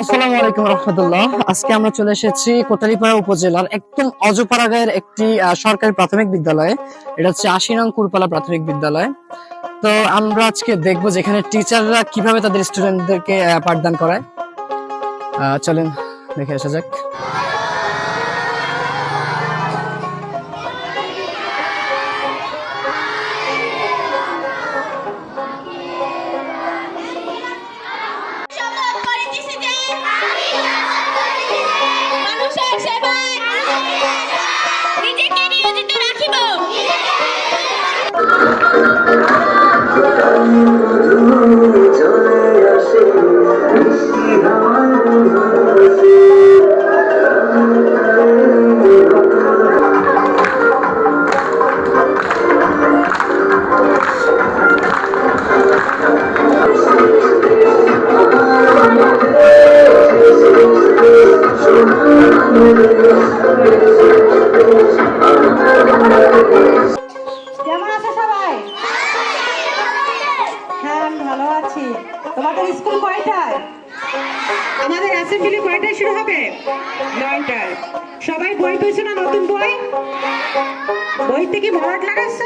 আলাইকুম রহমতুল্লাহ। আজকে আমরা চলে এসেছি কোটালীপাড়া উপজেলার একদম অজপাড়া গায়ের একটি সরকারি প্রাথমিক বিদ্যালয়ে। এটা হচ্ছে আশি নং কুরপালা প্রাথমিক বিদ্যালয়। তো আমরা আজকে দেখব যেখানে টিচাররা কীভাবে তাদের স্টুডেন্টদেরকে পাঠদান করায়। চলেন দেখে আসা যাক। আমাদের অ্যাসেম্বলি কয়টায় শুরু হবে? নয়টায়। সবাই বই পেয়েছ না নতুন বই? বইতে কি মরাট লাগাচ্ছ?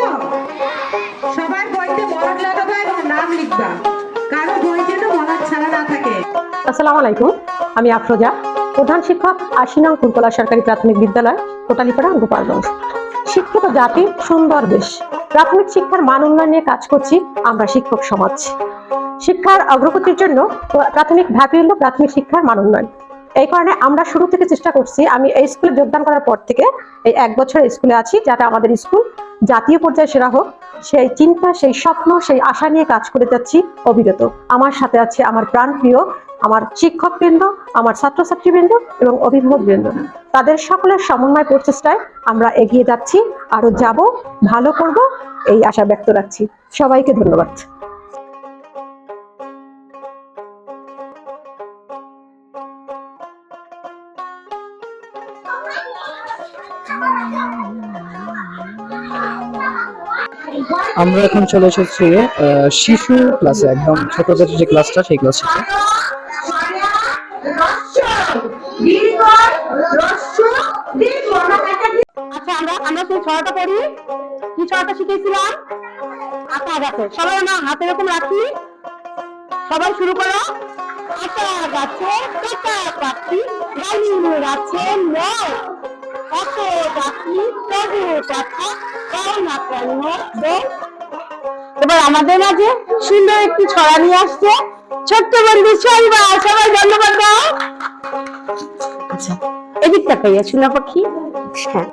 সবার বইতে মরাট লাগাবা এবং নাম লিখবা। কারও বই যেন মরাট ছাড়া না থাকে। আসসালামু আলাইকুম, আমি আফরোজা, প্রধান শিক্ষক, আশি নং সরকারি প্রাথমিক বিদ্যালয়, কোটালীপাড়া, গোপালগঞ্জ। শিক্ষিত জাতি, সুন্দর দেশ। প্রাথমিক শিক্ষার মান উন্নয়ন নিয়ে কাজ করছি আমরা শিক্ষক সমাজ। শিক্ষার অগ্রগতির জন্য প্রাথমিক ধাপই হলো প্রাথমিক শিক্ষার মান উন্নয়ন। এই কারণে আমরা শুরু থেকে চেষ্টা করছি, আমি এই স্কুলে যোগদান করার পর থেকে এই এক বছর স্কুলে আছি, যাতে আমাদের স্কুল জাতীয় পর্যায়ে সেরা হোক। সেই চিন্তা, সেই স্বপ্ন, সেই আশা নিয়ে কাজ করে যাচ্ছি অবিরত। আমার সাথে আছে আমার প্রাণ প্রিয় আমার শিক্ষক বৃন্দ আমার ছাত্রছাত্রীবৃন্দ এবং অভিভাবক বৃন্দ তাদের সকলের সমন্বয় প্রচেষ্টায় আমরা এগিয়ে যাচ্ছি, আরও যাব, ভালো করব, এই আশা ব্যক্ত রাখছি। সবাইকে ধন্যবাদ। আমরা এখন চলে এসেছি শিশু ক্লাসে একদম ছোটদের যে ক্লাসটা সেই ক্লাসে আচ্ছা আমরা আমরা সেই ছড়াটা পড়ি। কি ছড়াটা শিখেছিলাম? আটা গাছে সবাই আমরা হাতে এরকম রাখি। সবাই শুরু করো। আটা গাছে টাকা পাখি গালি গাছে নয়। কত পাখি, তবু কথা কাও না কেন এবার আমাদের মাঝে সুন্দর একটি ছড়া নিয়ে আসছে। ছোট্ট বন্ধু চলবা সবাই ধন্যবাদ দাও। আচ্ছা এদিকটা পাইয়া সোনা পাখি হ্যাঁ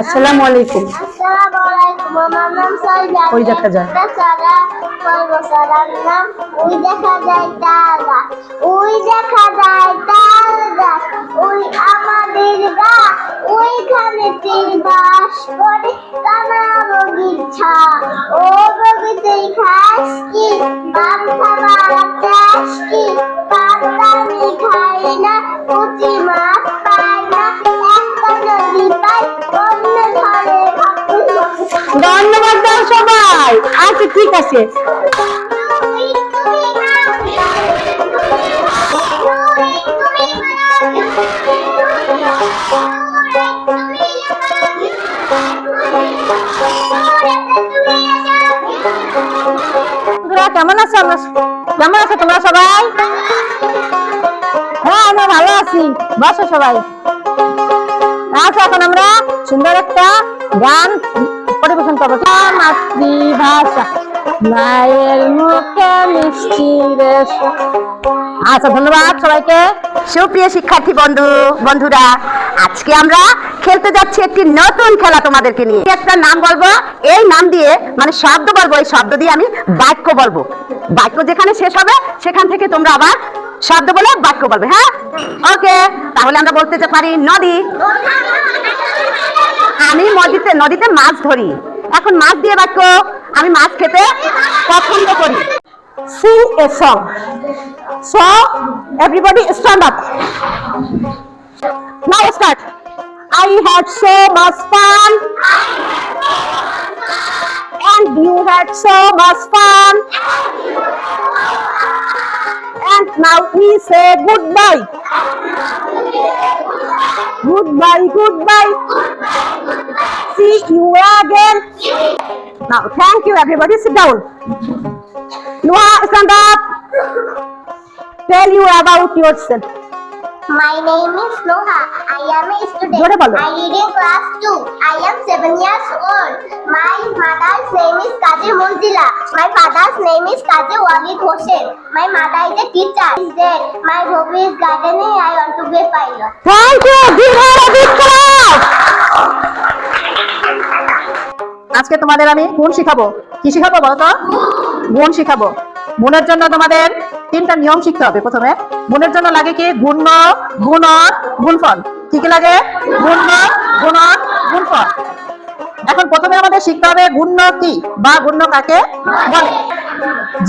আসসালামু আলাইকুম। আসসালামু আলাইকুম। আমার নাম সাইদা ওই দেখা যায়। সারা নাম ওই দেখা যায় তাল ওই দেখা যায় তাল ওই আমাদের গা। ওইখানে তীর বাস করে কানা ও খাস কি? পান ঠিক আছে। কেমন আছো কেমন আছো তোমরা সবাই? হ্যাঁ আমরা ভালো আছি। বসো সবাই। আচ্ছা এখন আমরা সুন্দর একটা গান পরিবেশন করব। মাতৃভাষা। মায়ের মুখে মিষ্টি আচ্ছা ধন্যবাদ সবাইকে। সুপ্রিয় শিক্ষার্থী বন্ধু, বন্ধুরা, আজকে আমরা খেলতে যাচ্ছি একটি নতুন খেলা তোমাদেরকে নিয়ে। একটা নাম বলব, এই নাম দিয়ে মানে শব্দ বলব, এই শব্দ দিয়ে আমি বাক্য বলব। বাক্য যেখানে শেষ হবে, সেখান থেকে তোমরা আবার শব্দ বলে বাক্য বলবে হ্যাঁ? ওকে, তাহলে আমরা বলতে পারি নদী। আমি নদীতে নদীতে মাছ ধরি। এখন মাছ দিয়ে বাক্য। আমি মাছ খেতে পছন্দ করি sing a song so everybody stand up now start i had so much fun and you had so much fun and now we say goodbye. Goodbye, goodbye. See you again. Now, thank you everybody. Sit down. Noa stand up. Tell you about yourself. My name is Noha. I am a student. I read in class 2. I am 7 years old. My mother's name is Kazi Munzila. My father's name is Kazi Walid Hossein. My mother is a teacher. Is there. My hobby is gardening. I want to be a pilot. Thank you. Give her a big clap. আজকে তোমাদের আমি গুণ শিখাবো। কি শিখাবো বলো তো গুণ শিখাবো। গুণের জন্য তোমাদের তিনটা নিয়ম শিখতে হবে প্রথমে। গুণের জন্য লাগে কি? গুণ গুণর গুণফল। কি কি লাগে? গুণ গুণর গুণফল। এখন প্রথমে আমাদের শিখতে হবে গুণ্য কি বা গুণ্য কাকে বলে।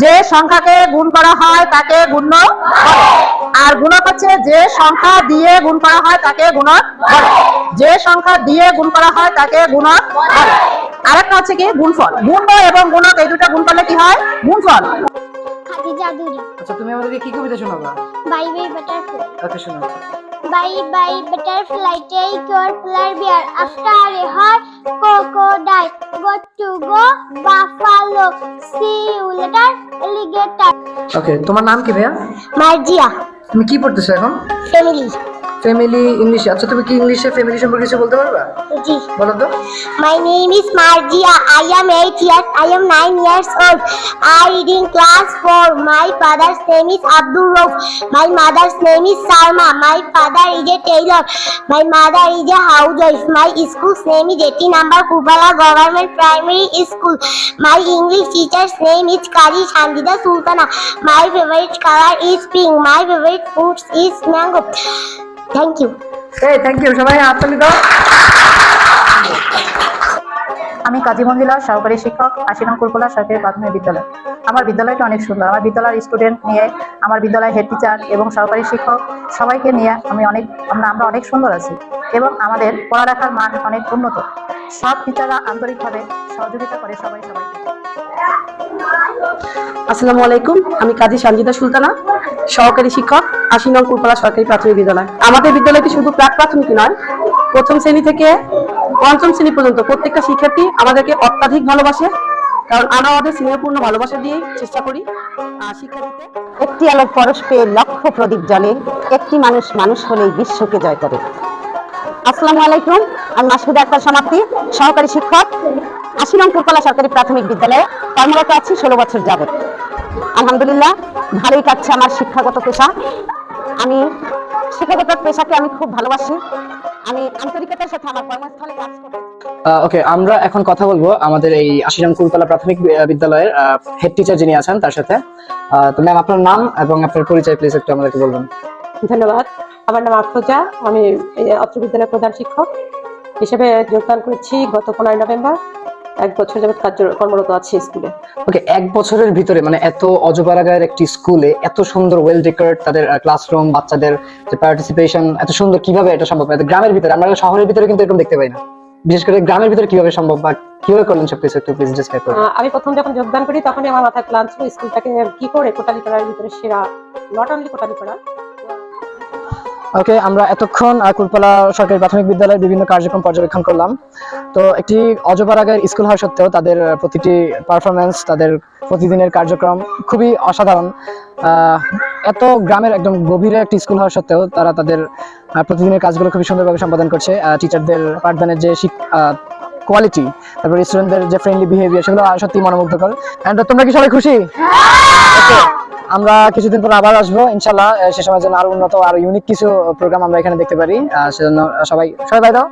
যে সংখ্যাকে গুণ করা হয় তাকে গুণ্য বলে। আর গুণক হচ্ছে যে সংখ্যা দিয়ে গুণ করা হয় তাকে গুণক বলে। যে সংখ্যা দিয়ে গুণ করা হয় তাকে গুণক বলে। আরেকটা হচ্ছে কি? গুণফল। এবং গুণক এই দুটো গুণ করলে কি হয়? গুণফল। আচ্ছা তুমি আমাদেরকে কি কবিতা শোনাবা? Bye bye butterfly. ওকে শোনাও। Bye bye butterfly take your polar bear. After a while crocodile got to go buffalo see you later alligator okay তোমার নাম কি ভাইয়া? মার্জিয়া। তুমি কি পড়তেছো এখন? ফ্যামিলি। ফ্যামিলি ইংলিশ আচ্ছা তুমি কি ইংলিশে ফ্যামিলি সম্পর্কে কিছু বলতে পারবা জি বলো তো My name is Margia. I am 8 years. I am 9 years old. I read in class 4. My father's name is Abdul Rauf. My mother's name is Salma. My father is a tailor. My mother is a housewife. My school's name is 80 number Kupala Government Primary School. My English teacher's name is Kari Shandida Sultana. My favorite color is pink. My favorite fruits is mango. Thank you. এই thank you সবাই হাততালি দাও। আমি কাজী মঞ্জিলা সহকারী শিক্ষক আশিরাম কুরকুলা সরকারি প্রাথমিক বিদ্যালয়। আমার বিদ্যালয়টা অনেক সুন্দর। আমার বিদ্যালয়ের স্টুডেন্ট নিয়ে আমার বিদ্যালয়ের হেড টিচার এবং সহকারী শিক্ষক সবাইকে নিয়ে আমি অনেক আমরা আমরা অনেক সুন্দর আছি এবং আমাদের পড়ালেখার মান অনেক উন্নত। সব টিচাররা আন্তরিকভাবে সহযোগিতা করে সবাই সবাইকে। আসসালামু আলাইকুম, আমি কাজী সঞ্জিতা সুলতানা, সহকারী শিক্ষক, আশি নং কুলপাড়া সরকারি প্রাথমিক বিদ্যালয়। আমাদের বিদ্যালয়টি শুধু প্রাক প্রাথমিক নয়, প্রথম শ্রেণি থেকে পঞ্চম শ্রেণি পর্যন্ত প্রত্যেকটা শিক্ষার্থী আমাদেরকে অত্যাধিক ভালোবাসে, কারণ আমরা আমাদের স্নেহপূর্ণ ভালোবাসা দিয়ে চেষ্টা করি শিক্ষা একটি আলোর পরশ পেয়ে লক্ষ প্রদীপ জ্বলে, একটি মানুষ মানুষ হলেই বিশ্বকে জয় করে। আসসালামু আলাইকুম, আমি মাসুদা আক্তার সমাপ্তি, সহকারী শিক্ষক আশি নং সরকারি প্রাথমিক বিদ্যালয়ে কর্মরত আছি ষোলো বছর যাবত আলহামদুলিল্লাহ ভালোই কাটছে আমার শিক্ষাগত পেশা। আমি শিক্ষাগত পেশাকে আমি খুব ভালোবাসি। আমি আন্তরিকতার সাথে আমার কর্মস্থলে কাজ করি। ওকে আমরা এখন কথা বলব আমাদের এই আশিরাম কুলতলা প্রাথমিক বিদ্যালয়ের হেড টিচার যিনি আছেন তার সাথে। আহ, তো ম্যাম আপনার নাম এবং আপনার পরিচয় প্লিজ একটু আমাদেরকে বলবেন। ধন্যবাদ। আমার নাম আফরোজা। আমি এই অত্র বিদ্যালয়ের প্রধান শিক্ষক হিসেবে যোগদান করেছি গত পনেরোই নভেম্বর। এক বছর কার্য কর্মরত আছি স্কুলে। ওকে এক বছরের ভিতরে মানে এত অজপাড়াগায়ের একটি স্কুলে এত সুন্দর ওয়েল ডেকোরেট তাদের ক্লাসরুম বাচ্চাদের যে পার্টিসিপেশন এত সুন্দর কীভাবে এটা সম্ভব? গ্রামের ভিতরে আমরা শহরের ভিতরে কিন্তু এরকম দেখতে পাই না। বিশেষ করে গ্রামের ভিতরে কীভাবে সম্ভব বা কীভাবে করলেন সবকিছু একটু প্লিজ ডিসক্রাইব করুন। আমি প্রথম যখন যোগদান করি তখনই আমার মাথায় প্ল্যান ছিল স্কুলটাকে কি করে কোটালি পাড়ার ভিতরে সেরা নট অনলি কোটালি পাড়া ওকে আমরা এতক্ষণ আহ, কুলতলা সরকারি প্রাথমিক বিদ্যালয়ের বিভিন্ন কার্যক্রম পর্যবেক্ষণ করলাম। তো একটি অজপাড়াগায়ের স্কুল হওয়া সত্ত্বেও তাদের প্রতিটি পারফরমেন্স তাদের প্রতিদিনের কার্যক্রম খুবই অসাধারণ। এত গ্রামের একদম গভীরে একটি স্কুল হওয়া সত্ত্বেও তারা তাদের প্রতিদিনের কাজগুলো খুবই সুন্দরভাবে সম্পাদন করছে। টিচারদের পাঠদানের যে কোয়ালিটি তারপর স্টুডেন্টদের যে ফ্রেন্ডলি বিহেভিয়ার সেগুলো সত্যি মনোমুগ্ধকর। অ্যান্ড তোমরা কি সবাই খুশি? Okay, আমরা কিছুদিন পর আবার আসব ইনশাল্লাহ সে সময় যেন আরও উন্নত, আরও ইউনিক কিছু প্রোগ্রাম আমরা এখানে দেখতে পারি সেজন্য সবাই সবাই বাই দাও.